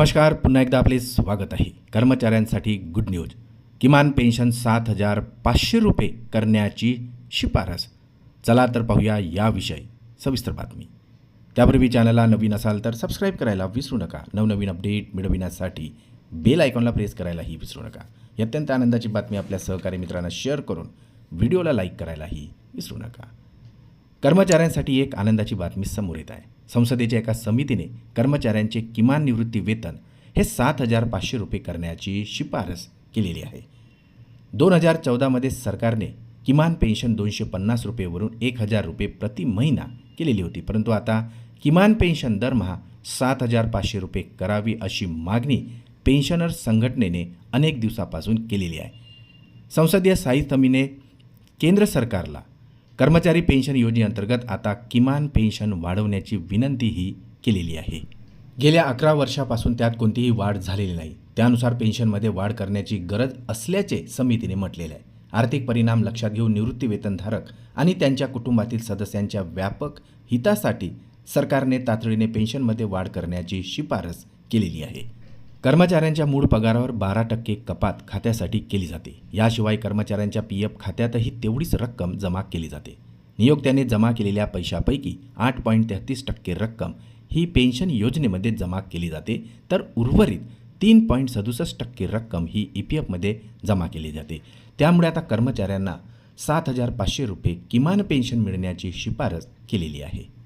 नमस्कार पुन्हा एकदा आपले स्वागत आहे. कर्मचाऱ्यांसाठी गुड न्यूज किमान पेन्शन सात हजार पाचशे रुपये करण्याची शिफारस. चला तर पाहूया याविषयी सविस्तर बातमी. त्यापूर्वी चॅनलला नवीन असाल तर सबस्क्राईब करायला विसरू नका. नवनवीन अपडेट मिळविण्यासाठी बेल आयकॉनला प्रेस करायलाही विसरू नका. ही अत्यंत आनंदाची बातमी आपल्या सहकारी मित्रांना शेअर करून व्हिडिओला लाईक करायलाही विसरू नका. कर्मचाऱ्यांसाठी एक आनंदाची बातमी समोर येत आहे. संसदेच्या एका समितीने कर्मचाऱ्यांचे किमान निवृत्ती वेतन हे सात हजार पाचशे रुपये करण्याची शिफारस केलेली आहे. दोन हजार चौदामध्ये सरकारने किमान पेन्शन दोनशे पन्नास रुपयेवरून एक हजार रुपये प्रति महिना केलेली होती. परंतु आता किमान पेन्शन दरमहा सात हजार पाचशे रुपये करावी अशी मागणी पेन्शनर संघटनेने अनेक दिवसापासून केलेली आहे. संसदीय स्थायी समितीने केंद्र सरकारला कर्मचारी पेन्शन योजनेअंतर्गत आता किमान पेन्शन वाढवण्याची विनंतीही केलेली आहे. गेल्या अकरा वर्षापासून त्यात कोणतीही वाढ झालेली नाही. त्यानुसार पेन्शनमध्ये वाढ करण्याची गरज असल्याचे समितीने म्हटलेले आहे. आर्थिक परिणाम लक्षात घेऊन निवृत्तीवेतनधारक आणि त्यांच्या कुटुंबातील सदस्यांच्या व्यापक हितासाठी सरकारने तातडीने पेन्शनमध्ये वाढ करण्याची शिफारस केलेली आहे. कर्मचाऱ्यांच्या मूळ पगारावर बारा टक्के कपात खात्यासाठी केली जाते. याशिवाय कर्मचाऱ्यांच्या पी एफ खात्यातही तेवढीच रक्कम जमा केली जाते. नियोक्त्याने जमा केलेल्या पैशापैकी आठ पॉईंट तेहतीस टक्के रक्कम ही पेन्शन योजनेमध्ये जमा केली जाते तर उर्वरित तीन पॉईंट सदुसष्ट टक्के रक्कम ही ई पी एफमध्ये जमा केली जाते. त्यामुळे आता कर्मचाऱ्यांना सात हजार पाचशे रुपये किमान पेन्शन मिळण्याची शिफारस केलेली आहे.